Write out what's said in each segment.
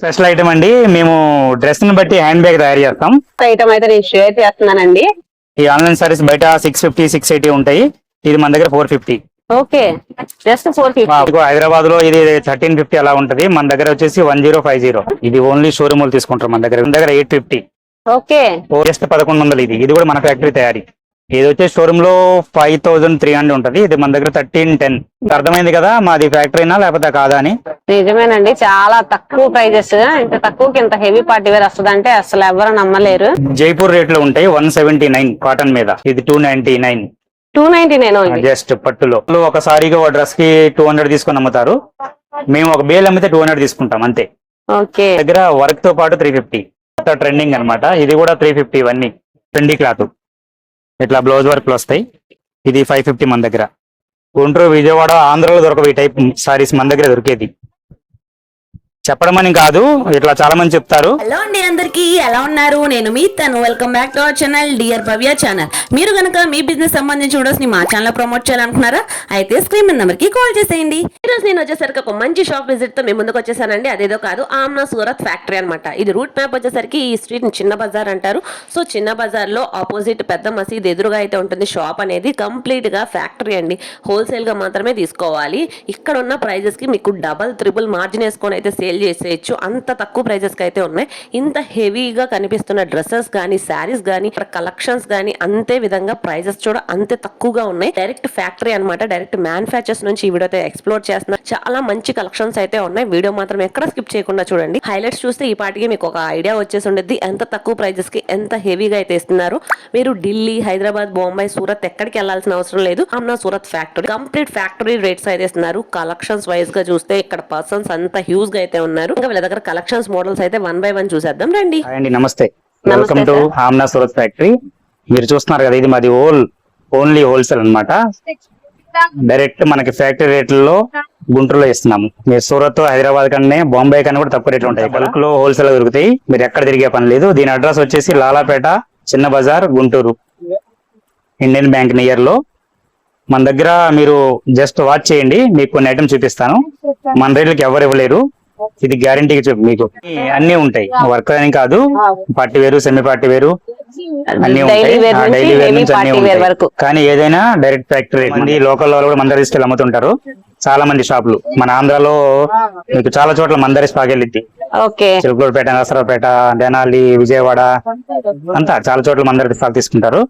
Special item అండి మేము డ్రెస్ని బట్టి హ్యాండ్ బ్యాగ్ తయారు చేస్తాం. ఐటమ్ అయితే నేను షేర్ చేస్తున్నానండి. ఈ ఆన్లైన్ సర్వీస్ బయట సిక్స్ ఫిఫ్టీ సిక్స్ ఎయిటీ ఉంటాయి. ఇది మన దగ్గర four fifty okay just four fifty హైదరాబాద్లో ఇది థర్టీన్ ఫిఫ్టీ అలా ఉంటది. మన దగ్గర వచ్చేసి వన్ జీరో ఫైవ్ జీరో ఇది ఓన్లీ షోరూమ్ తీసుకుంటారు మన దగ్గర. మన దగ్గర ఎయిట్ ఫిఫ్టీ ఓకే. జస్ట్ పదకొండు వందలు ఇది. ఇది కూడా మన ఫ్యాక్టరీ తయారీ. ఇది షోరూమ్లో ఫైవ్ థౌసండ్ త్రీ హండ్రెడ్ ఉంటది. ఇది మన దగ్గర థర్టీన్ టెన్ అర్థమైంది కదా? మాది ఫ్యాక్టరీనా లేకపోతే కాదా అని? నిజమేనండి. చాలా తక్కువ ప్రైజెస్ ఇంత తక్కువకి ఇంత హెవీ పార్టీ వేర్ వస్తుంది అంటే అసలు ఎవరు నమ్మలేరు. జైపూర్ రేట్లు ఉంటాయి వన్ సెవెంటీ నైన్ కాటన్ మీద. ఇది two ninety nine two ninety నేను జస్ట్ పట్టులో. ఒక సారీగా ఒక డ్రెస్కి టూ హండ్రెడ్ తీసుకొని అమ్ముతారు. మేము ఒక బేల్ అమ్మితే టూ హండ్రెడ్ తీసుకుంటాం అంతే. ఓకే. దగ్గర వర్క్తో పాటు త్రీ ఫిఫ్టీ ట్రెండింగ్ అన్నమాట. ఇది కూడా త్రీ ఫిఫ్టీ ఇవన్నీ. ట్రెండీ క్లాత్ ఇట్లా బ్లౌజ్ వర్క్లు వస్తాయి. ఇది ఫైవ్ ఫిఫ్టీ మన దగ్గర. గుంటూరు విజయవాడ ఆంధ్రలో దొరకవు ఈ టైప్ సారీస్ మన దగ్గర దొరికేది. చెప్పడం అని కాదు ఇట్లా చాలా మంది చెప్తారు. హలో అండి అందరికీ ఎలా ఉన్నారు? నేను మీ తను. Welcome back to our channel dear Bhavya channel మీరు కనుక మీ బిజినెస్ సంబంధించి వీడియోస్ని మా ఛానల్ ప్రమోట్ చేయాలనుకున్నారా అయితే స్క్రీన్ మీద నెంబర్కి కాల్ చేసేయండి. ఈ రోజు నేను వచ్చేసరికి ఒక మంచి షాప్ విజిట్తో మీ ముందుకు వచ్చేసానండి. అదేదో కాదు ఆమ్నా సూరత్ ఫ్యాక్టరీ అన్నమాట. ఇది రూట్ మ్యాప్ వచ్చేసరికి ఈ స్ట్రీట్ చిన్న బజార్ అంటారు. సో చిన్న బజార్లో ఆపోజిట్ పెద్ద మసీద్ ఎదురుగా అయితే ఉంటుంది. షాప్ అనేది కంప్లీట్గా ఫ్యాక్టరీ అండి. హోల్సేల్గా మాత్రమే తీసుకోవాలి. ఇక్కడ ఉన్న ప్రైజెస్కి మీకు డబల్ త్రిబుల్ మార్జిన్ వేసుకొని అయితే సేల్ చేసేయచ్చు. అంత తక్కువ ప్రైజెస్కి అయితే ఉన్నాయి. ఇంత హెవీగా కనిపిస్తున్న డ్రెస్సెస్ కానీ శారీస్ కానీ కలెక్షన్స్ కానీ అంతే విధంగా ప్రైజెస్ కూడా అంతే తక్కువగా ఉన్నాయి. డైరెక్ట్ ఫ్యాక్టరీ అన్నమాట. డైరెక్ట్ మ్యానుఫ్యాక్చర్స్ నుంచి ఈ వీడియో అయితే ఎక్స్ప్లోర్ చేస్తున్నారు చాలా మంచి కలెక్షన్స్ అయితే ఉన్నాయి. వీడియో మాత్రం ఎక్కడ స్కిప్ చేయకుండా చూడండి. హైలైట్స్ చూస్తే ఈ పాటికి మీకు ఒక ఐడియా వచ్చేసి ఉండేది. ఎంత తక్కువ ప్రైజెస్కి ఎంత హెవీగా అయితే ఇస్తున్నారు. మీరు ఢిల్లీ హైదరాబాద్ బొంబాయి సూరత్ ఎక్కడికి వెళ్ళాల్సిన అవసరం లేదు. Amna Surat factory complete factory rates అయితే ఇస్తున్నారు. కలెక్షన్స్ వైజ్గా చూస్తే ఇక్కడ పర్సన్స్ అంత హ్యూజ్గా అయితే ఉన్నారు. ఇంకా వీళ్ళ దగ్గర కలెక్షన్స్ మోడల్స్ అయితే వన్ బై వన్ చూసేద్దాం. రండి. అండి నమస్తే. Welcome to. Hamna Surat factory మీరు చూస్తున్నారు కదా ఇది మాది ఓల్ ఓన్లీ హోల్సేల్ అన్నమాట. డైరెక్ట్ మనకి ఫ్యాక్టరీ రేట్లలో గుంటూరులో ఇస్తున్నాము. మీరు సూరత్ హైదరాబాద్ కన్నా బాంబే కన్నా కూడా తక్కువ రేట్లు ఉంటాయి బల్క్లో హోల్సేల్ దొరుకుతాయి. మీరు ఎక్కడ తిరిగే పని లేదు. దీని అడ్రస్ వచ్చేసి లాలాపేట చిన్న బజార్ గుంటూరు. ఇండియన్ బ్యాంక్ నియర్లో. మన దగ్గర మీరు జస్ట్ వాచ్ చేయండి. మీకు కొన్ని ఐటమ్స్ చూపిస్తాను. మన రేట్లకి ఎవరు ఇవ్వలేరు. ఇది గ్యారంటీకి చెప్పు మీకు. అన్ని ఉంటాయి. వర్క్ అని కాదు పార్టీ వేరు సెమీ పార్టీ వేరు అన్ని డైలీ ఉంటాయి. వేర్ ఆ, నుంచి డైలీ వేర్ నుంచి అన్ని ఉంటాయి. వరకు. కానీ ఏదైనా డైరెక్ట్ ఫ్యాక్టరీ మంది లోకల్ వాళ్ళు కూడా మందరి తీసుకెళ్ళి అమ్ముతుంటారు. చాలా మంది షాపులు. మన ఆంధ్రాలో మీకు చాలా చోట్ల మందరి స్టాక్ వెళ్ళిద్ది ఓకే చిలుకూరుపేట నరసరావుపేట డెనాలి విజయవాడ అంతా చాలా చోట్ల మందరి స్టాక్ తీసుకుంటారు.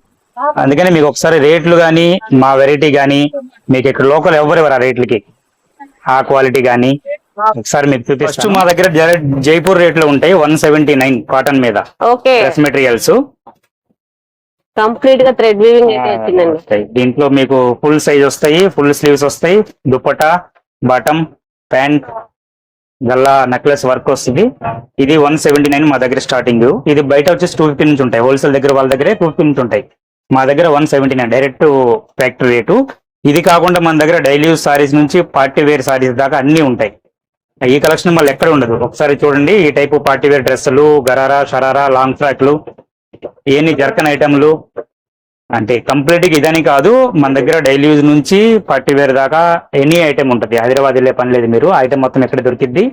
అందుకని మీకు ఒకసారి రేట్లు గానీ మా వెరైటీ గానీ మీకు ఇక్కడ లోకల్ ఎవరు ఎవరు ఆ రేట్లకి. ఆ క్వాలిటీ గానీ ఒకసారి మీకు ఫస్ట్ మా దగ్గర జైపూర్ రేట్లు ఉంటాయి వన్ సెవెంటీ నైన్ కాటన్ మీద. ఓకే. డ్రెస్ మెటీరియల్స్ కంప్లీట్గా థ్రెడ్ వీవింగ్ అయితే వచ్చిందండి. వస్తాయి. దీంట్లో మీకు ఫుల్ సైజ్ వస్తాయి ఫుల్ స్లీవ్స్ వస్తాయి దుప్పటా బాటమ్ ప్యాంట్ గల్లా నెక్లెస్ వర్క్ వస్తుంది. ఇది వన్ సెవెంటీ నైన్ మా దగ్గర స్టార్టింగ్ ఇది బయట వచ్చేసి టూ ఫిఫ్టీ నుంచి ఉంటాయి. హోల్సేల్ దగ్గర వాళ్ళ దగ్గరే టూ ఫిఫ్టీ నుంచి ఉంటాయి. మా దగ్గర one seventy nine direct factory rate ఇది కాకుండా మన దగ్గర డైలీ యూస్ సారీస్ నుంచి పార్టీ వేర్ సారీస్ దాకా అన్ని ఉంటాయి. ఈ కలెక్షన్ మళ్ళీ ఎక్కడ ఉండదు. ఒకసారి చూడండి ఈ టైపు పార్టీ వేర్ డ్రెస్సులు గరారా షరారా లాంగ్ ఫ్రాక్లు ఇవన్నీ జర్కన్ ఐటమ్లు అంటే కంప్లీట్గా ఇదని కాదు మన దగ్గర డైలీ యూజ్ నుంచి పార్టీ వేర్ దాకా ఎనీ ఐటమ్ ఉంటుంది. హైదరాబాద్ వెళ్ళే పని లేదు మీరు ఐటమ్ మొత్తం ఎక్కడ దొరికిద్ది?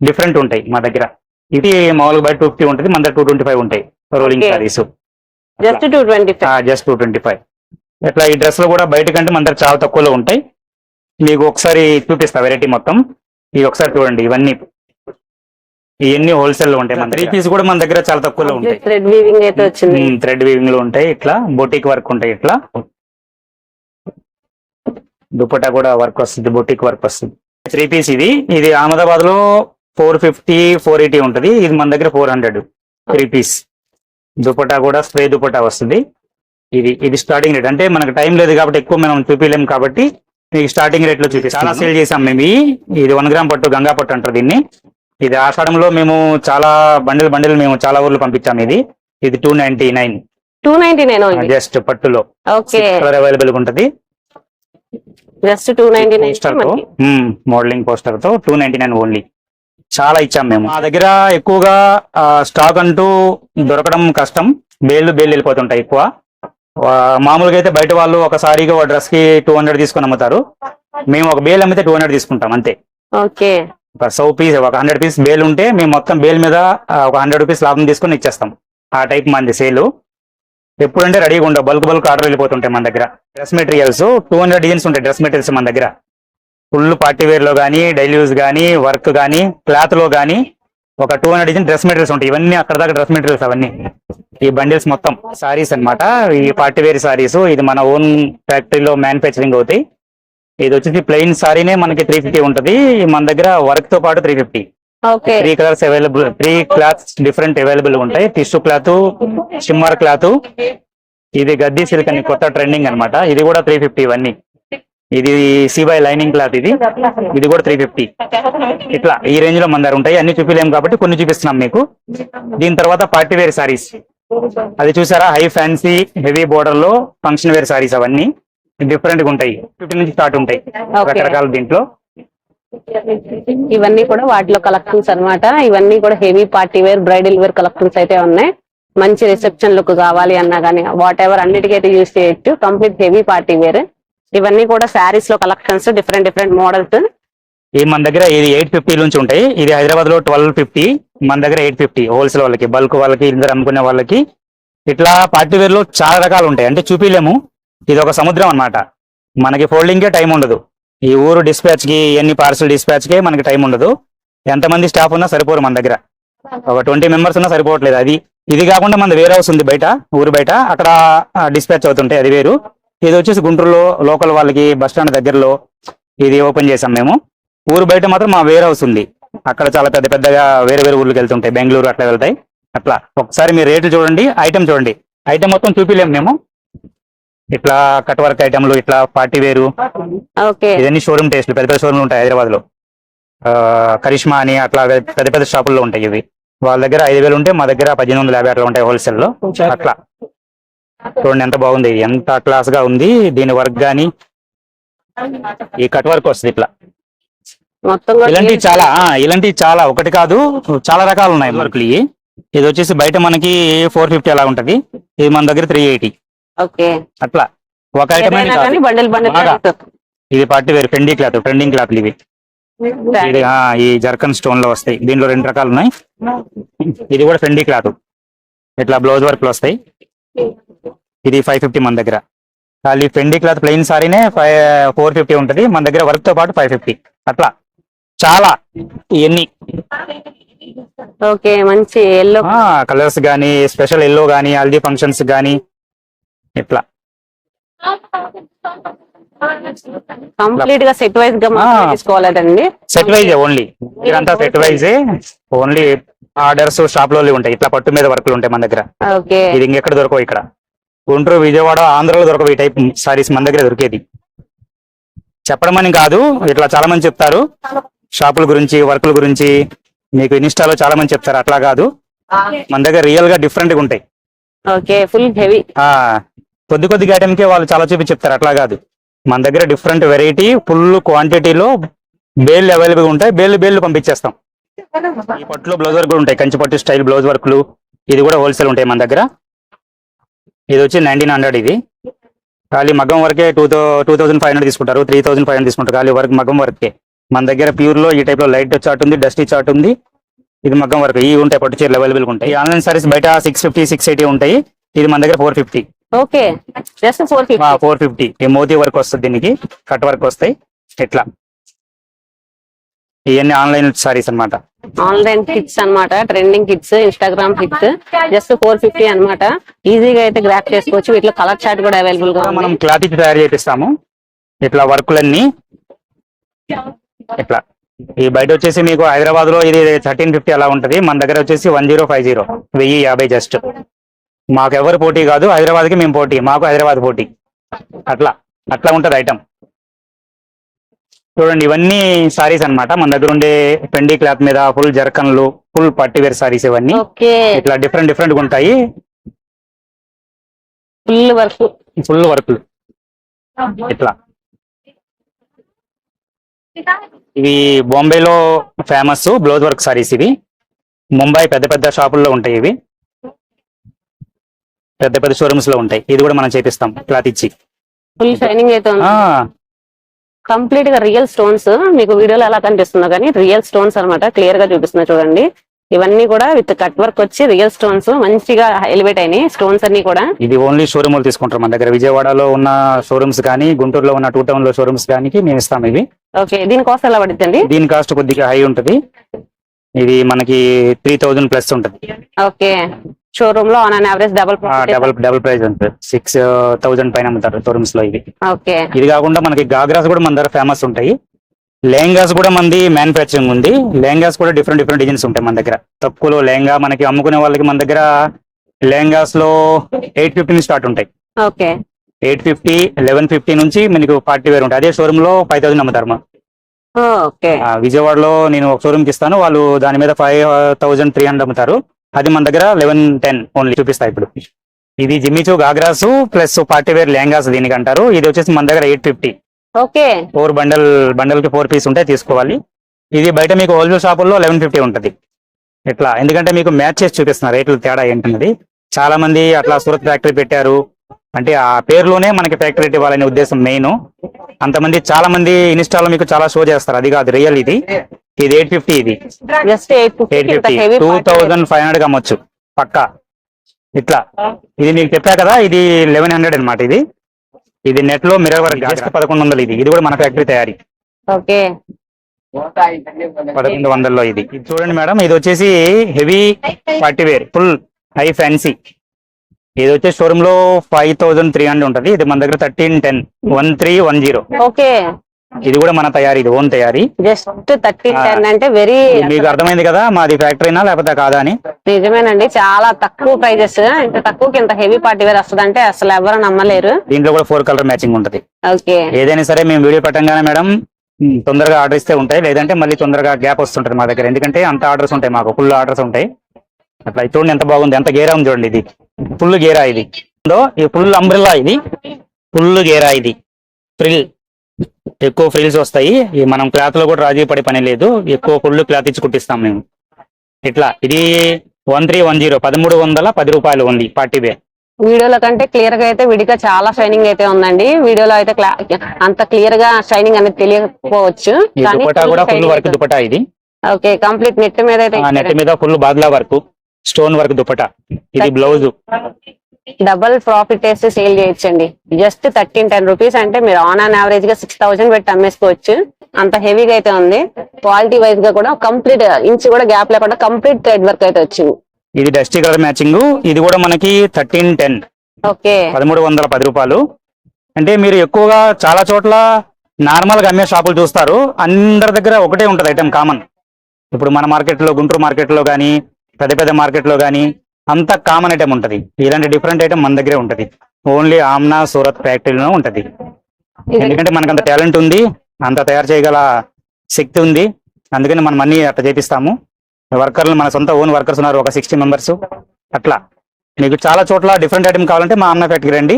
డిఫరెంట్ ఉంటాయి మా దగ్గర. ఇది మామూలుగా బయట టూ ఫిఫ్టీ ఉంటుంది మన దగ్గర టూ ట్వంటీ ఫైవ్ ఉంటాయి rolling. Saris just two twenty five just two twenty five ఇట్లా ఈ డ్రెస్లు కూడా బయట కంటే మన దగ్గర చాలా తక్కువలో ఉంటాయి. మీకు ఒకసారి చూపిస్తా వెరైటీ మొత్తం. ఇది ఒకసారి చూడండి ఇవన్నీ. ఇవన్నీ హోల్సేల్లో ఉంటాయి మన త్రీ పీస్ కూడా మన దగ్గర చాలా తక్కువలో ఉంటాయి. థ్రెడ్ వీవింగ్ అయితే వచ్చింది. థ్రెడ్ వీవింగ్లో ఉంటాయి ఇట్లా బొటిక్ వర్క్ ఉంటాయి ఇట్లా. దుపట్టా కూడా వర్క్ వస్తుంది బొటిక్ వర్క్ వస్తుంది. త్రీ పీస్ ఇది. ఇది అహ్మదాబాద్లో ఫోర్ ఫిఫ్టీ ఫోర్ ఎయిటీ ఉంటది. ఇది మన దగ్గర four hundred three piece dupatta కూడా స్ప్రే దుపట్టా వస్తుంది. ఇది ఇది స్టార్టింగ్ రేట్ అంటే మనకు టైం లేదు కాబట్టి ఎక్కువ మనం చూపించలేం కాబట్టి మీకు స్టార్టింగ్ రేట్లో చూపిస్తాం చాలా సేల్ చేసాం మేము. ఇది వన్ గ్రామ్ పట్టు గంగా పట్టు అంటారు దీన్ని. ఇది ఆషాఢంలో మేము చాలా బండిల్ బండిల్ మేము చాలా ఊర్లు పంపించాము ఇది. ఇది two ninety nine two ninety nine just పట్టులో. ఓకే. కలర్ అవైలబుల్గా ఉంటది. జస్ట్ టూ నైన్టీ నైన్ పోస్టర్తో మోడలింగ్ పోస్టర్తో టూ నైన్టీ నైన్ ఓన్లీ చాలా ఇచ్చాం మేము. మా దగ్గర ఎక్కువగా స్టాక్ అంటూ దొరకడం కష్టం. బేళ్ళు బేళ్ళు వెళ్ళిపోతుంటాయి ఎక్కువ. మామూలుగా అయితే బయట వాళ్ళు ఒక సారీగా ఒక డ్రెస్కి టూ హండ్రెడ్ తీసుకొని అమ్ముతారు. మేము ఒక బేల్ అమ్మితే టూ హండ్రెడ్ తీసుకుంటాం అంతే. ఓకే. ఒక సౌ పీస్ ఒక హండ్రెడ్ పీస్ బేల్ ఉంటే మేము మొత్తం బేల్ మీద ఒక హండ్రెడ్ రూపీస్ లాభం తీసుకొని ఇచ్చేస్తాం. ఆ టైప్ మంది సేల్. ఎప్పుడంటే రెడీగా ఉండవు బల్క్ బల్క్ ఆర్డర్ వెళ్ళిపోతుంటాయి మన దగ్గర. Dress materials two hundred designs ఉంటాయి డ్రెస్ మెటీరియల్స్ మన దగ్గర. ఫుల్ పార్టీ వేర్లో కానీ డైలీ యూస్ కానీ వర్క్ కానీ క్లాత్లో కానీ ఒక two hundred design dress materials ఉంటాయి. ఇవన్నీ అక్కడ దాకా డ్రెస్ మెటీరియల్స్ అవన్నీ. ఈ బండిల్స్ మొత్తం సారీస్ అన్నమాట. ఈ పార్టీ వేర్ సారీస్ ఇది మన ఓన్ ఫ్యాక్టరీలో మ్యానుఫ్యాక్చరింగ్ అవుతాయి. ఇది వచ్చేసి ప్లెయిన్ సారీనే మనకి త్రీ ఫిఫ్టీ ఉంటుంది. మన దగ్గర వర్క్తో పాటు three fifty three colours available three cloths different available ఉంటాయి. టిష్యూ క్లాత్ షిమ్మర్ క్లాత్ ఇది గద్దీ సిల్క్ అని కొత్త ట్రెండింగ్ అన్నమాట. ఇది కూడా త్రీ ఫిఫ్టీ ఇవన్నీ. ఇది సిబై లైనింగ్ క్లాత్ ఇది. ఇది కూడా త్రీ ఫిఫ్టీ ఇట్లా ఈ రేంజ్లో మన దగ్గర ఉంటాయి. అన్ని చూపిలేం కాబట్టి కొన్ని చూపిస్తున్నాం మీకు. దీని తర్వాత పార్టీ వేర్ సారీస్ అది చూసారా? హై ఫ్యాన్సీ హెవీ బోర్డర్లో ఫంక్షన్ వేర్ సారీస్ అవన్నీ. డిఫరెంట్గా ఉంటాయి. ఫిఫ్టీ నుంచి స్టార్ట్ ఉంటాయి. రకరకాల దీంట్లో. ఇవన్నీ కూడా వాటిలో కలెక్షన్స్ అన్నమాట. ఇవన్నీ కూడా heavy party wear bridal wear collections అయితే ఉన్నాయి. మంచి రిసెప్షన్ లుక్ కావాలి అన్నా కానీ వాట్ ఎవర్ అన్నిటికైతే యూస్ చేయొచ్చు. కంప్లీట్ హెవీ పార్టీ వేర్ ఇవన్నీ కూడా శారీస్లో కలెక్షన్స్ డిఫరెంట్ డిఫరెంట్ మోడల్స్ ఇది మన దగ్గర ఇది ఎయిట్ ఫిఫ్టీ నుంచి ఉంటాయి. ఇది హైదరాబాద్లో ట్వెల్వ్ ఫిఫ్టీ మన దగ్గర ఎయిట్ ఫిఫ్టీ హోల్సేల్ వాళ్ళకి బల్క్ వాళ్ళకి ఇద్దరు అమ్ముకునే వాళ్ళకి. ఇట్లా పార్టీ వేర్లో చాలా రకాలు ఉంటాయి. అంటే చూపిలేము. ఇది ఒక సముద్రం అన్నమాట. మనకి ఫోల్డింగ్కే టైం ఉండదు. ఈ ఊరు డిస్పాచ్కి ఎన్ని పార్సల్ డిస్పాచ్కే మనకి టైం ఉండదు. ఎంతమంది స్టాఫ్ ఉన్నా సరిపోరు మన దగ్గర. ఒక ట్వంటీ మెంబర్స్ ఉన్నా సరిపోవట్లేదు. అది ఇది కాకుండా మన వేర్ హౌస్ ఉంది బయట ఊరు బయట. అక్కడ డిస్పాచ్ అవుతుంటాయి. అది వేరు. ఇది వచ్చేసి గుంటూరులో లోకల్ వాళ్ళకి బస్ స్టాండ్ దగ్గరలో ఇది ఓపెన్ చేసాం మేము. ఊరు బయట మాత్రం మా వేర్ హౌస్ ఉంది. అక్కడ చాలా పెద్ద పెద్దగా వేరే వేరే ఊర్లకు వెళ్తుంటాయి. బెంగళూరు అట్లా వెళ్తాయి. అట్లా. ఒకసారి మీరు రేట్లు చూడండి. ఐటమ్ చూడండి. ఐటమ్ మొత్తం చూపిలేము మేము. ఇట్లా కట్ వర్క్ ఐటమ్లు ఇట్లా పార్టీ వేరు. ఓకే. ఇవన్నీ షోరూమ్ టేస్ట్ పెద్ద పెద్ద షోరూమ్లు ఉంటాయి హైదరాబాద్లో కరిష్మా అని అట్లా పెద్ద పెద్ద షాపుల్లో ఉంటాయి ఇవి. వాళ్ళ దగ్గర ఐదు వేలు ఉంటే మా దగ్గర పద్దెనిమిది వందల యాభై అట్లా ఉంటాయి హోల్సేల్లో అట్లా. చూడండి ఎంత బాగుంది. ఎంత క్లాస్గా ఉంది దీని వర్క్ గానీ. ఈ కట్ వర్క్ వస్తుంది ఇట్లా. ఇలాంటివి చాలా ఇలాంటివి చాలా ఒకటి కాదు చాలా రకాలు ఉన్నాయి వర్క్లు ఇది వచ్చేసి బయట మనకి ఫోర్ ఫిఫ్టీ అలా ఉంటది. ఇది మన దగ్గర త్రీ ఎయిటీ అట్లా. ఒక ఐటమ్ ఇది పార్టీ వేరు పెండీ క్లాత్ ట్రెండింగ్ క్లాత్లు ఇవి. ఇది ఈ జర్కన్ స్టోన్లో వస్తాయి. దీనిలో రెండు రకాలు ఉన్నాయి. ఇది కూడా ఫెండీ క్లాత్ ఇట్లా బ్లౌజ్ వర్క్ వస్తాయి. ఇది ఫైవ్ ఫిఫ్టీ మన దగ్గర. ఖాళీ ఫెండీ క్లాత్ ప్లెయిన్ సారీనే ఫైవ్ ఫోర్ ఫిఫ్టీ ఉంటుంది. మన దగ్గర వర్క్తో పాటు ఫైవ్ ఫిఫ్టీ అట్లా. చాలా. ఇవన్నీ ఓకే మంచి ఎల్లో కలర్స్ గానీ స్పెషల్ ఎల్లో గానీ హల్దీ ఫంక్షన్స్ గానీ ఇట్లా. కంప్లీట్గా సెట్ వైజ్గా. తీసుకోవాలండి సెట్ వైజ్ ఓన్లీ ఇదంతా సెట్ వైజే ఓన్లీ ఆర్డర్స్ షాప్లో ఉంటాయి. ఇట్లా పట్టు మీద వర్క్లు ఉంటాయి మన దగ్గర. ఇది ఇంకెక్కడ దొరకవు ఇక్కడ. గుంటూరు విజయవాడ ఆంధ్రలో దొరకవు ఈ టైప్ సారీస్ మన దగ్గర దొరికేది. చెప్పడం అని కాదు ఇట్లా చాలా మంది చెప్తారు. షాపుల గురించి వర్కుల గురించి మీకు ఇన్స్టాలో చాలా మంది చెప్తారు అట్లా కాదు. మన దగ్గర రియల్గా డిఫరెంట్గా ఉంటాయి. ఓకే ఫుల్ హెవీ ఆ కొద్ది కొద్ది ఐటమ్కి వాళ్ళు చాలా చూపి చెప్తారు అట్లా కాదు. మన దగ్గర డిఫరెంట్ వెరైటీ ఫుల్ క్వాంటిటీలో బేల్ అవైలబుల్ ఉంటాయి బేల్ బేల్ పంపించేస్తాం. ఈ పట్టులో బ్లౌజ్ వర్క్ ఉంటాయి కంచి పట్టు స్టైల్ బ్లౌజ్ వర్క్లు ఇది కూడా హోల్సేల్ ఉంటాయి మన దగ్గర. ఇది వచ్చి నైన్టీన్ హండ్రెడ్ ఇది. ఖాళీ మగ్గం వరకే two two thousand five hundred తీసుకుంటారు. త్రీ థౌసండ్ ఫైవ్ హండ్రెడ్ తీసుకుంటారు. ఖాళీ వర్క్ మగ్గం వర్కే. మన దగ్గర ప్యూర్లో ఈ టైప్లో లైట్ చార్ట్ ఉంది డస్టీ చార్ట్ ఉంది. ఇది మగ్గం వర్క్. ఇవి ఉంటాయి పట్టు చీరలు అవైలబుల్ ఉంటాయి. ఈ ఆన్లైన్ సారీస్ బయట సిక్స్ ఫిఫ్టీ సిక్స్ ఎయిటీ ఉంటాయి. ఇది మన దగ్గర four fifty okay. Just four fifty four fifty ఈ మోతీ వర్క్ వస్తుంది దీనికి. కట్ వర్క్ వస్తాయి. ఇట్లా. ఇవన్నీ ఆన్లైన్ సారీస్ అన్నమాట. ఆన్లైన్ కిట్స్ అన్నమాట trending kits Instagram kits just four fifty అనమాట ఈజీగా అయితే గ్రాప్ చేసుకోవచ్చు. వీటిలో కలర్ చార్ట్ కూడా అవైలబుల్గా మనం క్లాత్ ఇచ్చి తయారు చేపిస్తాము. ఇట్లా వర్కులన్నీ ఇట్లా. ఈ బయట వచ్చేసి మీకు హైదరాబాద్లో ఇది థర్టీన్ ఫిఫ్టీ అలా ఉంటది. మన దగ్గర వచ్చేసి వన్ జీరో ఫైవ్ జీరో వెయ్యి యాభై జస్ట్ మాకు ఎవరు పోటీ కాదు హైదరాబాద్కి మేము పోటీ. మాకు హైదరాబాద్ పోటీ. అట్లా. అట్లా ఉంటది ఐటమ్ చూడండి ఇవన్నీ సారీస్ అన్నమాట. మన దగ్గర ఉండే పెండీ క్లాత్ మీద ఫుల్ జర్కన్లు ఫుల్ పట్టి వేర్ సారీస్ ఇవన్నీ ఇట్లా డిఫరెంట్ డిఫరెంట్గా ఉంటాయి. Full work. ఫుల్ వర్క్లు ఇట్లా. ఇవి బాంబేలో ఫేమస్ బ్లౌజ్ వర్క్ సారీస్ ఇవి. ముంబై పెద్ద పెద్ద షాపుల్లో ఉంటాయి ఇవి. పెద్ద పెద్ద షోరూమ్స్లో ఉంటాయి. ఇది కూడా మనం చేపిస్తాం క్లాత్ ఇచ్చి. ఫుల్ షైనింగ్ అయితే కంప్లీట్గా రియల్ స్టోన్స్ మీకు వీడియోలో ఎలా కనిపిస్తుందో కానీ రియల్ స్టోన్స్ అన్నమాట క్లియర్గా చూపిస్తున్నా చూడండి. ఇవన్నీ కూడా విత్ కట్ వర్క్ వచ్చి రియల్ స్టోన్స్ మంచిగా ఎలివేట్ అయినాయి స్టోన్స్ అన్ని కూడా. ఇది ఓన్లీ షోరూమ్ వాళ్ళు తీసుకుంటారు మన దగ్గర. విజయవాడలో ఉన్న షోరూమ్స్ కానీ గుంటూరులో ఉన్న టూ టౌన్లో షోరూమ్స్ కానీ మేము ఇస్తాం ఇవి. ఓకే దీని కాస్ట్ ఎలా పడుతుంది దీని కాస్ట్ కొద్దిగా హై ఉంటది. ఇది మనకి త్రీ థౌజండ్ ప్లస్ ఉంటది. Okay. షోరూమ్లో on an average double double double price ఉంటుంది సిక్స్ థౌజండ్ పైన అమ్ముతారు షోరూమ్స్లో ఇవి. ఓకే. ఇది కాకుండా మనకి గాగ్రాస్ కూడా మన దగ్గర ఫేమస్ ఉంటాయి. లెహంగాస్ కూడా మనది మ్యానుఫ్యాక్చరింగ్ ఉంది. లెహంగాస్ కూడా డిఫరెంట్ డిఫరెంట్ డిజైన్స్ ఉంటాయి మన దగ్గర. తక్కువలో లెహంగా మనకి అమ్ముకునే వాళ్ళకి మన దగ్గర లెహంగాస్లో ఎయిట్ ఫిఫ్టీ స్టార్ట్ ఉంటాయి. Okay. Eight fifty eleven fifty నుంచి మనకు ఫార్టీ వేర్ ఉంటాయి. అదే షోరూమ్లో ఫైవ్ థౌసండ్ అమ్ముతారు మా. విజయవాడలో నేను ఒక షోరూమ్కి ఇస్తాను. వాళ్ళు దాని మీద ఫైవ్ థౌసండ్ త్రీ హండ్రెడ్ అమ్ముతారు. అది మన దగ్గర లెవెన్ టెన్ ఓన్లీ చూపిస్తా ఇప్పుడు. ఇది Jimmy Choo ghagras plus party wear lehengas దీనికి అంటారు. ఇది వచ్చేసి మన దగ్గర eight fifty okay. Four bundle బండల్కి four piece ఉంటే తీసుకోవాలి. ఇది బయట మీకు హోల్సేల్ షాపుల్లో లెవెన్ ఫిఫ్టీ ఉంటుంది. ఇట్లా ఎందుకంటే మీకు మ్యాచ్ చేసి చూపిస్తున్నారు రేట్లు తేడా ఏంటన్నది. చాలా మంది అట్లా సూరత్ ఫ్యాక్టరీ పెట్టారు. అంటే ఆ పేరులోనే మనకి ఫ్యాక్టరీ ఇవ్వాలనే ఉద్దేశం మెయిన్ అంతమంది చాలా మంది ఇన్స్టాలో మీకు చాలా షో చేస్తారు. అది కాదు రియల్ ఇది. ఇది ఎయిట్ ఫిఫ్టీ ఇది. Just eight fifty two thousand five hundred అమ్మొచ్చు పక్కా. ఇట్లా. ఇది మీకు చెప్పా కదా ఇది లెవెన్ హండ్రెడ్ అనమాట ఇది. ఇది నెట్లో మిర్రర్ వర్క్ జస్ట్ పదకొండు వందలు ఇది. ఇది కూడా మన ఫ్యాక్టరీ తయారీ. ఓకే. పదకొండు వందల్లో ఇది. ఇది చూడండి మేడం ఇది వచ్చేసి heavy party wear full high fancy ఇది వచ్చేసి షోరూమ్లో ఫైవ్ థౌసండ్ త్రీ హండ్రెడ్ ఉంటది. ఇది మన దగ్గర thirteen ten one three one zero okay. ఇది కూడా మన తయారీ ఇది ఓన్ తయారీ. Just thirty. టెన్ అంటే వెరీ మీకు అర్థమైంది కదా మాది ఫ్యాక్టరీనా లేకపోతే కాదా అని? నిజమేనండి చాలా తక్కువ ప్రైజెస్ ఇంత తక్కువకి ఇంత హెవీ పార్టీ వేర్ వస్తుంది అంటే అసలు ఎవరు నమ్మలేరు. దీంట్లో కూడా ఫోర్ కలర్ మ్యాచింగ్ ఉంటది. ఓకే. ఏదైనా సరే మేము వీడియో పెట్టంగానే మేడం తొందరగా ఆర్డర్ ఇస్తే ఉంటాయి లేదంటే మళ్ళీ తొందరగా గ్యాప్ వస్తుంటది మా దగ్గర. ఎందుకంటే అంత ఆర్డర్స్ ఉంటాయి మాకు ఫుల్ ఆర్డర్స్ ఉంటాయి. అట్లా ఇది చూడండి ఎంత బాగుంది ఎంత గేరా ఉంది చూడండి ఇది. ఫుల్ గేరా ఇది. ఉందో, ఇది ఫుల్ అంబ్రిల్లా ఇది. ఫుల్ గేరా ఇది. ఫ్రిల్ ఎక్కువ ఫ్రిల్స్ వస్తాయి. మనం క్లాత్లో కూడా రాజీ పడే పని లేదు. ఎక్కువ ఫుల్ క్లాత్ ఇచ్చి కుట్టిస్తాం మేము. ఇట్లా ఇది వన్ త్రీ వన్ జీరో పదమూడు వందల పది రూపాయలు ఉంది పార్టీ వేర్ వీడియోలో కంటే క్లియర్గా అయితే విడిగా చాలా షైనింగ్ అయితే ఉందండి. వీడియోలో అయితే అంత క్లియర్గా షైనింగ్ అనేది తెలియకపోవచ్చు. దుపటా కూడా ఫుల్ వర్క్ దుపటా ఇది. ఓకే కంప్లీట్ నెట్ మీద అయితే నెట్ మీద ఫుల్ బాగ్లా వర్క్ స్టోన్ వర్క్ దుపటా ఇది బ్లౌజ్ డబల్ ప్రాఫిట్ వేస్తే సేల్ చేయొచ్చండి. జస్ట్ థర్టీన్ టెన్ రూపీస్ అంటే మీరు ఆన్ ఆన్ యావరేజ్గా సిక్స్ థౌసండ్ పెట్టి అమ్మేసుకోవచ్చు. అంత హెవీగా అయితే ఉంది. క్వాలిటీ వైజ్గా కూడా కంప్లీట్ ఇంచ్ కూడా గ్యాప్ లేకుండా కంప్లీట్ థ్రెడ్ వర్క్ అయితే వచ్చింది. ఇది డస్టీ కలర్ మ్యాచింగ్ ఇది కూడా మనకి థర్టీన్ టెన్. ఓకే. పదమూడు వందల పది రూపాయలు. అంటే మీరు ఎక్కువగా చాలా చోట్ల నార్మల్గా అమ్మే షాపులు చూస్తారు. అందరి దగ్గర ఒకటే ఉంటది ఐటమ్ కామన్ ఇప్పుడు మన మార్కెట్లో గుంటూరు మార్కెట్లో కానీ పెద్ద పెద్ద మార్కెట్లో కానీ అంత కామన్ ఐటమ్ ఉంటది. ఇలాంటి డిఫరెంట్ ఐటమ్ మన దగ్గరే ఉంటది. ఓన్లీ ఆమ్నా సూరత్ ఫ్యాక్టరీలో ఉంటది. ఎందుకంటే మనకు అంత టాలెంట్ ఉంది అంత తయారు చేయగల శక్తి ఉంది. అందుకని మనం అన్ని అట్లా చేపిస్తాము. వర్కర్లు మన సొంత ఓన్ వర్కర్స్ ఉన్నారు ఒక సిక్స్టీ మెంబర్స్ అట్లా. మీకు చాలా చోట్ల డిఫరెంట్ ఐటమ్ కావాలంటే మా అమ్మ ఫ్యాక్టరీ రండి.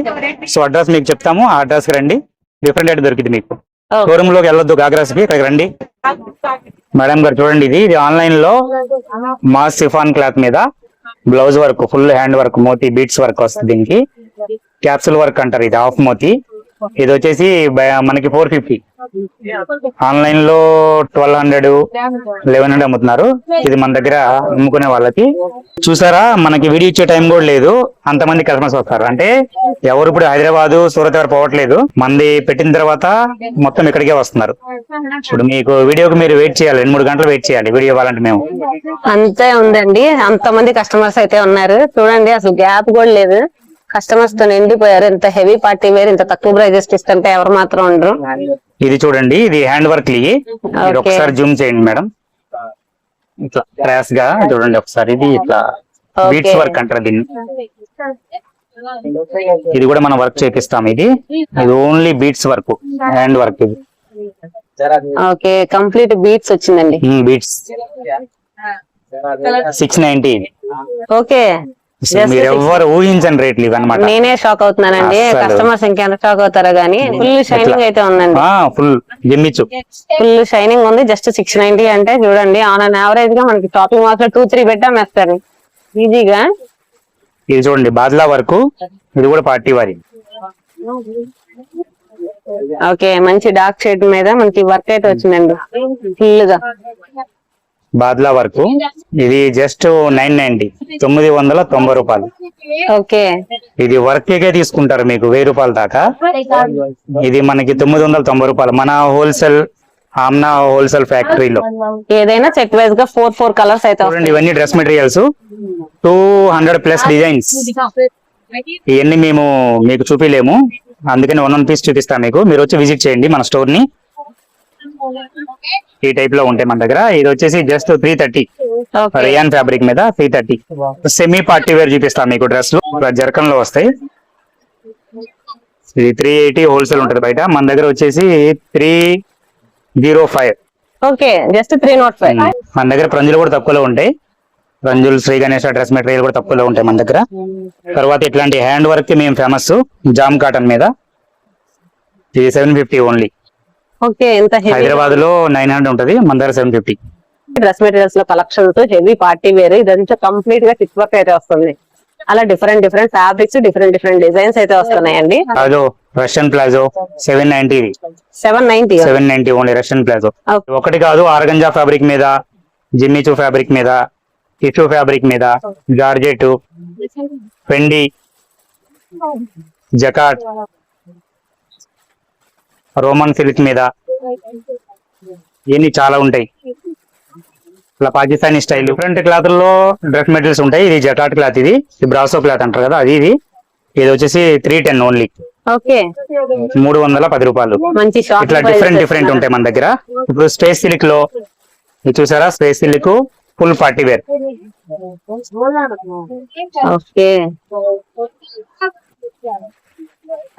సో అడ్రస్ మీకు చెప్తాము. ఆ అడ్రస్కి రండి. డిఫరెంట్ ఐటమ్ దొరికింది మీకు. షోరూమ్లోకి వెళ్ళొద్దు గాగ్రాస్కి ఇక్కడికి రండి. మేడం గారు చూడండి ఇది ఇది ఆన్లైన్లో మాస్ సిఫాన్ క్లాత్ మీద blouse work full hand work Moti beads work వస్తుంది దీనికి. క్యాప్సుల్ వర్క్ అంటారు ఇది హాఫ్ మోతీ. ఇది వచ్చేసి మనకి ఫోర్ ఫిఫ్టీ ఆన్లైన్లో ట్వెల్వ్ హండ్రెడ్ లెవెన్ హండ్రెడ్ అమ్ముతున్నారు. ఇది మన దగ్గర అమ్ముకునే వాళ్ళకి. చూసారా మనకి వీడియో ఇచ్చే టైం కూడా లేదు. అంతమంది కస్టమర్స్ వస్తారు. అంటే ఎవరు ఇప్పుడు హైదరాబాద్ సూరత్ ఎవరు పోవట్లేదు. మంది పెట్టిన తర్వాత మొత్తం ఇక్కడికే వస్తున్నారు. ఇప్పుడు మీకు వీడియోకి మీరు వెయిట్ చేయాలి. రెండు మూడు గంటలు వెయిట్ చేయాలి. వీడియో ఇవ్వాలంటే మేము. అంతే ఉందండి. అంత మంది కస్టమర్స్ అయితే ఉన్నారు. చూడండి అసలు గ్యాప్ కూడా లేదు. కస్టమర్స్తో నిండిపోయారు. ఇంత హెవీ పార్టీ వేర్ ఇంత తక్కువ ప్రైజెస్ ఇస్తుంటే ఎవరు మాత్రం ఉండరు. ఇది చూడండి ఇది హ్యాండ్ వర్క్. ఒకసారి జూమ్ చేయండి మేడం. ఇట్లా క్రాస్గా చూడండి ఒకసారి ఇది ఇట్లా. బీట్స్ వర్క్ అంటారు దీన్ని. ఇది కూడా మనం వర్క్ చేపిస్తాం ఇది. ఇది only beads work hand work ఇది. ఓకే కంప్లీట్ బీట్స్ వచ్చిందండి. బీట్స్ సిక్స్ నైన్టీ ఓకే మీరు ఊహించని రేట్లు ఇవి అనమాట నేనే షాక్ అవుతున్నానండి. కస్టమర్స్ ఇంకెంత షాక్ అవుతారో గానీ ఫుల్ షైనింగ్ అయితే ఉందండి. Full Jimmy Choo full shining ఉంది. జస్ట్ సిక్స్ నైన్టీ అంటే చూడండి ఆన్ అన్ యావరేజ్గా మనకి షాపింగ్ మాల్స్లో టూ త్రీ పెట్టి అమ్మేస్తారు ఈజీగా ఇది చూడండి బాద్లా వర్క్ ఇది కూడా పార్టీ వారి. ఓకే మంచి డార్క్ షేడ్ మీద మనకి వర్క్ అయితే వచ్చిందండి. ఫుల్గా. బాద్లా వర్క్. ఇది జస్ట్ నైన్ నైన్టీ తొమ్మిది వందల తొంభై రూపాయలు. ఓకే. ఇది వర్క్ కే తీసుకుంటారు మీకు వెయ్యి రూపాయల దాకా. ఇది మనకి తొమ్మిది వందల తొంభై రూపాయలు. మన హోల్సేల్ ఆమ్నా హోల్సేల్ ఫ్యాక్టరీలో ఏదైనా సెట్ వైజ్గా ఫోర్ ఫోర్ కలర్స్ అయితే చూడండి ఇవన్నీ dress materials two hundred plus designs ఇవన్నీ మేము మీకు చూపిలేము. అందుకని వన్ వన్ పీస్ చూపిస్తాం మీకు. మీరు వచ్చి విజిట్ చేయండి మన స్టోర్ని. ఈ టైప్లో ఉంటాయి మన దగ్గర. ఇది వచ్చేసి just three thirty okay rayon fabric మీద three thirty semi party wear చూపిస్తాం మీకు డ్రెస్లు. జర్కన్లో వస్తాయి. ఇది త్రీ ఎయిటీ హోల్సేల్ ఉంటుంది బయట. మన దగ్గర వచ్చేసి three zero five okay just three not five మన దగ్గర ప్రంజులు కూడా తక్కువలో ఉంటాయి. ప్రంజులు శ్రీ గణేష్ డ్రెస్ మెటీరియల్ కూడా తక్కువలో ఉంటాయి మన దగ్గర. తర్వాత ఇట్లాంటి హ్యాండ్ వర్క్కి మేము ఫేమస్ జామ్ కాటన్ మీద. ఇది సెవెన్ ఫిఫ్టీ ఓన్లీ ఓకే ఎంత హైదరాబాద్లో నైన్ హండ్రెడ్ ఉంటది మన దగ్గర సెవెన్ ఫిఫ్టీ. డ్రెస్ మెటీరియల్స్లో కలెక్షన్తో హెవీ పార్టీ వేర్ ఇదంతా కంప్లీట్గా టిక్ వర్క్ అయితే వస్తుంది. అలా different different fabrics different different designs అయితే వస్తున్నాయండి. Palazzo Russian palazzo seven ninety seven ninety? Seven ninety only Russian palazzo. ఒకటి కాదు ఆర్గంజా ఫ్యాబ్రిక్ మీద జిమ్మిచూ ఫ్యాబ్రిక్ మీద టిష్యూ ఫ్యాబ్రిక్ మీద జార్జెట్ పెండి జకాట్ రోమన్ సిల్క్ మీద ఇవన్నీ చాలా ఉంటాయి. ఇట్లా పాకిస్తానీ స్టైల్. డిఫరెంట్ క్లాత్లో డ్రెస్ మెటీరియల్స్ ఉంటాయి. ఇది జకాట్ క్లాత్ ఇది. ఇది బ్రాసో క్లాత్ అంటారు కదా అది ఇది. ఇది వచ్చేసి త్రీ టెన్ ఓన్లీ ఓకే. మూడు వందల పది రూపాయలు. ఇట్లా డిఫరెంట్ డిఫరెంట్ ఉంటాయి మన దగ్గర. ఇప్పుడు స్పేస్ సిల్క్లో ఇది చూసారా? Space silk full party wear okay.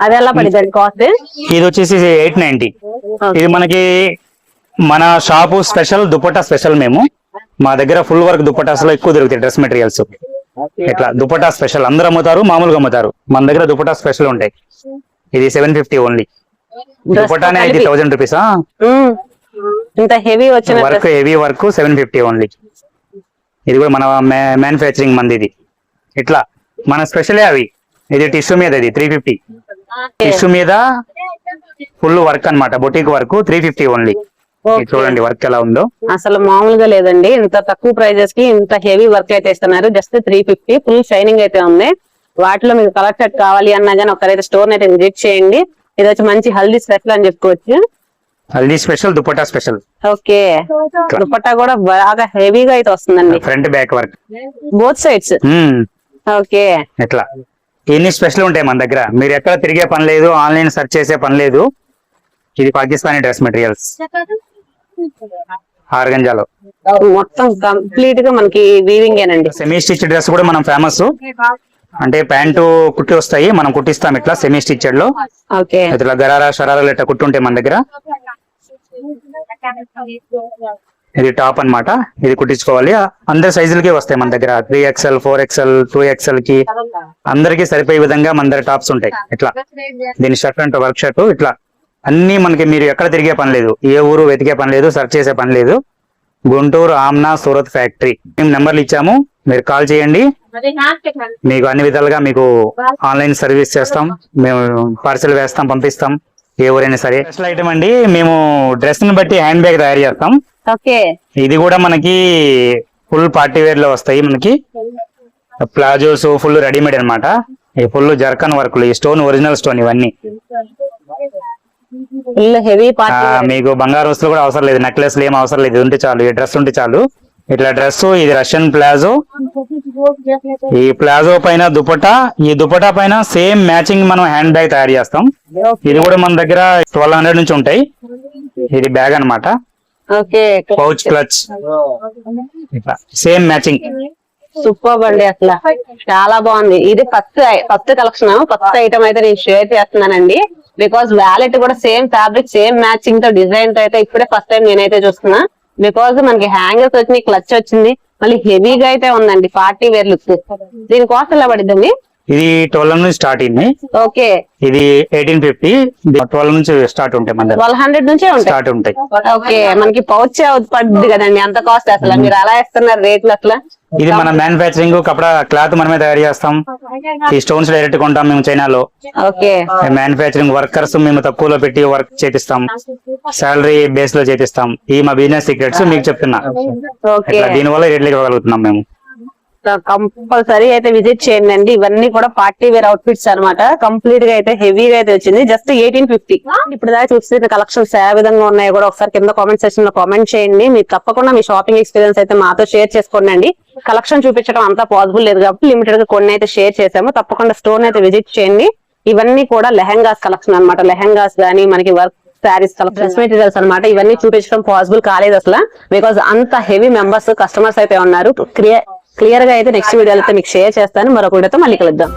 అది ఎలా పడింది కాస్ట్ ఇది వచ్చేసి ఎయిట్ నైన్టీ ఇది మనకి మన షాపు స్పెషల్ దుపట్టా స్పెషల్ మేము. మా దగ్గర ఫుల్ వర్క్ దుపట్టాస్లో ఎక్కువ దొరుకుతాయి డ్రెస్ మెటీరియల్స్. ఇట్లా దుపట్టా స్పెషల్ అందరూ అమ్ముతారు మామూలుగా అమ్ముతారు. మన దగ్గర దుపట్టా స్పెషల్ ఉంటాయి. ఇది సెవెన్ ఫిఫ్టీ ఓన్లీ. దుపట్టానే అయితే థౌసండ్ రూపీస్ ఇంత హెవీ వచ్చిన work heavy work seven fifty only. ఇది కూడా మన మ్యానుఫ్యాక్చరింగ్ మంది ఇది ఇట్లా మన స్పెషలే అవి. ఇది టిష్యూ మీద ఇది త్రీ ఫిఫ్టీ టిష్యూ మీద ఫుల్ వర్క్ అన్నమాట boutique work three fifty only చూడండి వర్క్ ఎలా ఉందో. అసలు మామూలుగా లేదండి ఇంత తక్కువ ప్రైజెస్కి ఇంత హెవీ వర్క్ అయితే ఇస్తున్నారు just three fifty full shining అయితే ఉంది. వాటిలో మీకు కలర్ షర్ట్ కావాలి అన్నా కానీ ఒకరైతే స్టోర్ అయితే విజిట్ చేయండి. ఇది వచ్చి మంచి హల్దీ స్పెషల్ అని చెప్పుకోవచ్చు. Haldi special dupatta special okay. Dupatta కూడా బాగా హెవీగా అయితే వస్తుందండి. Front back work both sides okay. ఎట్లా? ఎన్ని స్పెషల్ ఉంటాయి మన దగ్గర? మీరు ఎక్కడ తిరిగే పని లేదు ఆన్లైన్ సెర్చ్ చేసే పని లేదు. ఇది పాకిస్తానీ డ్రెస్ మెటీరియల్స్. ఆర్గంజాలో. మొత్తం కంప్లీట్గా మనకి వీవింగ్ ఏనండి. సెమీ స్టిచ్ డ్రెస్ కూడా మనం ఫేమస్ అంటే ప్యాంటు కుట్టి వస్తాయి మనం కుట్టిస్తాం ఇట్లా సెమీ స్టిచ్డ్లో ఇట్లా గరారా షరారాలు ఇట్లా కుట్టుంటాయి మన దగ్గర. ఇది టాప్ అన్నమాట. ఇది కుట్టించుకోవాలి. అందరి సైజులకి వస్తాయి మన దగ్గర. Three XL four XL two ఎక్స్ఎల్కి అందరికి సరిపోయే విధంగా మన దగ్గర టాప్స్ ఉంటాయి. ఇట్లా. దీని షర్ట్ అంటే వర్క్ షర్ట్ ఇట్లా. అన్ని మనకి మీరు ఎక్కడ తిరిగే పని లేదు. ఏ ఊరు వెతికే పని లేదు సెర్చ్ చేసే పని లేదు. గుంటూరు ఆమ్నా సూరత్ ఫ్యాక్టరీ. మేము నెంబర్లు ఇచ్చాము. మీరు కాల్ చేయండి. మీకు అన్ని విధాలుగా మీకు ఆన్లైన్ సర్వీస్ చేస్తాం. మేము పార్సల్ వేస్తాం పంపిస్తాం. ఏ ఊరైనా సరే. స్పెషల్ ఐటమ్ అండి మేము డ్రెస్ని బట్టి హ్యాండ్ బ్యాగ్ తయారు చేస్తాం. ఓకే. ఇది కూడా మనకి ఫుల్ పార్టీ వేర్లో వస్తాయి మనకి. ప్లాజోస్ ఫుల్ రెడీమేడ్ అన్నమాట. ఈ ఫుల్ జర్కన్ వర్క్లు ఈ స్టోన్ ఒరిజినల్ స్టోన్ ఇవన్నీ. హెవీ మీకు బంగారు వస్తువులు కూడా అవసరం లేదు. నెక్లెస్ ఏం అవసరం లేదు. ఇది ఉంటే చాలు. ఈ డ్రెస్ ఉంటే చాలు. ఇట్లా డ్రెస్ ఇది రష్యన్ ప్లాజో ఈ ప్లాజో పైన దుపట్టా ఈ దుపట్టా పైన సేమ్ మ్యాచింగ్ మనం హ్యాండ్ బ్యాగ్ తయారు చేస్తాం. ఇది కూడా మన దగ్గర ట్వెల్వ్ హండ్రెడ్ నుంచి ఉంటాయి. ఇది బ్యాగ్ అన్నమాట. Okay pouch clutch same matching super అండి అసలు. చాలా బాగుంది. ఇది first first collection first item అయితే నేను షేర్ చేస్తున్నానండి. బికాస్ వ్యాలెట్ కూడా సేమ్ ఫ్యాబ్రిక్ సేమ్ మ్యాచింగ్తో డిజైన్తో అయితే ఇప్పుడే ఫస్ట్ టైం నేనైతే చూస్తున్నా. బికాస్ మనకి హ్యాంగర్స్ వచ్చినాయి క్లచ్ వచ్చింది. మళ్ళీ హెవీగా అయితే ఉందండి పార్టీ వేర్ లుక్. దీని కాస్ట్ ఎలా పడిద్దండి? ఇది ట్వెల్వ్ నుంచి స్టార్ట్ అయింది. ఓకే. ఇది ఎయిటీన్ ఫిఫ్టీ ట్వెల్వ్ నుంచి స్టార్ట్ ఉంటాయి మన ట్వెల్వ్ హండ్రెడ్ నుంచే స్టార్ట్ ఉంటాయి. ఓకే మనకి పౌచ్ పడుద్ది కదండి అంత కాస్ట్ అసలు. మీరు అలా ఇస్తున్నారు రేట్లు అసలు ఇది మన మ్యానుఫ్యాక్చరింగ్ కపడా క్లాత్ మనమే తయారు చేస్తాం. ఈ స్టోన్స్ డైరెక్ట్ కొంటాం మేము చైనాలో. ఓకే. మ్యానుఫ్యాక్చరింగ్ వర్కర్స్ మేము తక్కువలో పెట్టి వర్క్ చేపిస్తాం. సాలరీ బేస్లో చేపిస్తాం. ఈ మా బిజినెస్ సీక్రెట్స్ మీకు చెప్తున్నా. ఓకే. ఇట్లా దీని వల్ల రేట్లు ఇవ్వగలుగుతున్నాం మేము. కంపల్సరీ అయితే విజిట్ చేయండి అండి. ఇవన్నీ కూడా పార్టీ వేర్ అవుట్ఫిట్స్ అన్నమాట. కంప్లీట్గా అయితే హెవీగా అయితే వచ్చింది. జస్ట్ ఎయిటీన్ ఫిఫ్టీ ఇప్పుడు దాకా చూస్తే కలెక్షన్స్ ఏ విధంగా ఉన్నాయో కూడా ఒకసారి కింద కామెంట్ సెక్షన్లో కామెంట్ చేయండి. మీరు తప్పకుండా మీ షాపింగ్ ఎక్స్పీరియన్స్ అయితే మాతో షేర్ చేసుకోండి అండి. కలెక్షన్ చూపించడం అంతా పాసిబుల్ లేదు కాబట్టి లిమిటెడ్గా కొన్ని అయితే షేర్ చేసాము తప్పకుండా స్టోర్ అయితే విజిట్ చేయండి. ఇవన్నీ కూడా లెహంగాస్ కలెక్షన్ అన్నమాట. లెహంగాస్ గానీ మనకి వర్క్ శారీస్ కలెక్షన్ మెటీరియల్స్ అన్నమాట. ఇవన్నీ చూపించడం పాసిబుల్ కాలేదు అసలు. బికాస్ అంత హెవీ మెంబర్స్ కస్టమర్స్ అయితే ఉన్నారు. క్లియర్గా అయితే నెక్స్ట్ వీడియో అయితే మీకు షేర్ చేస్తాను. మరొక వీడియోతో మళ్ళీ కలుద్దాం.